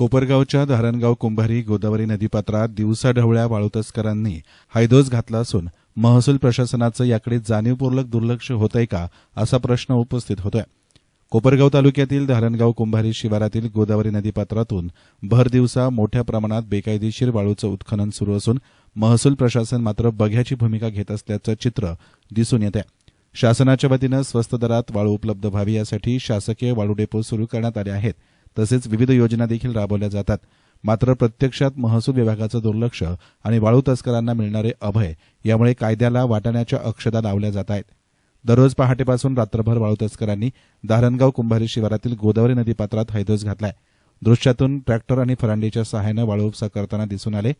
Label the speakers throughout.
Speaker 1: कोपरगावच्या धारणगाव कुंभारी गोदावरी नदीपात्रात दिवसाढवळ्या वाळू तस्करांनी हायदोस घातला असून महसूल प्रशासनाचं याकडे जाणीवपूर्वक दुर्लक्ष होतंय का असा प्रश्न उपस्थित होतोय. कोपरगाव तालुक्यातील धारणगाव कुंभारी शिवारातील गोदावरी नदीपात्रातून भर दिवसा मोठ्या प्रमाणात बेकायदेशीर वाळूचं उत्खनन सुरू असून महसूल प्रशासन मात्र बघ्याची भूमिका घेत असल्याचं चित्र दिसून येत आहे शासनाच्या वतीनं स्वस्त दरात वाळू उपलब्ध व्हावी यासाठी शासकीय वाळू डेपो सुरू करण्यात आले आहेत. तसेच विविध योजना देखील राबवल्या जातात. मात्र प्रत्यक्षात महसूल विभागाचं दुर्लक्ष आणि वाळू तस्करांना मिळणारे अभय यामुळे कायद्याला वाटाण्याच्या अक्षदा लावल्या जात आहेत. दररोज पहाटेपासून रात्रभर वाळू तस्करांनी दारणगाव कुंभारी शिवारातील गोदावरी नदीपात्रात हैदोस घातलाय. दृश्यातून ट्रॅक्टर आणि फरांडीच्या सहाय्यानं वाळू उपसा करताना दिसून आले.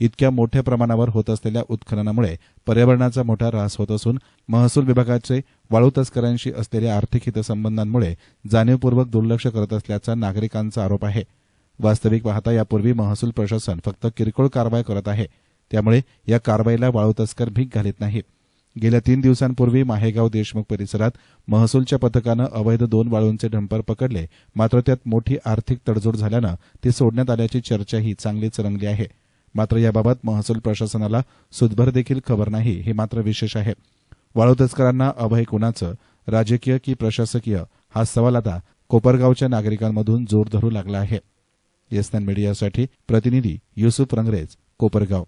Speaker 1: इतक्या मोठ्या प्रमाणावर होत असलेल्या उत्खननामुळे पर्यावरणाचा मोठा ऱ्हास होत असून महसूल विभागाचे वाळू तस्करांशी असलेल्या आर्थिक हितसंबंधांमुळे जाणीवपूर्वक दुर्लक्ष करत असल्याचा नागरिकांचा आरोप आहे. वास्तविक पाहता यापूर्वी महसूल प्रशासन फक्त किरकोळ कारवाई करत आहे. त्यामुळे या कारवाईला वाळू तस्कर भीक घालीत नाहीत. गेल्या तीन दिवसांपूर्वी माहेगाव देशमुख परिसरात महसूलच्या पथकानं अवैध दोन वाळूंचे डंपर पकडले. मात्र त्यात मोठी आर्थिक तडजोड झाल्यानं ते सोडण्यात आल्याची चर्चाही चांगलीच रंगली आहे. मात्र याबाबत महसूल प्रशासनाला सुदभर देखील खबर नाही हे मात्र विशेष आहे. वाळू तस्करांना अभय कुणाचं? राजकीय की प्रशासकीय? हा सवाल आता कोपरगावच्या नागरिकांमधून जोर धरू लागला आहे. येसनान मीडियासाठी प्रतिनिधी युसुफ रंगरेज कोपरगाव.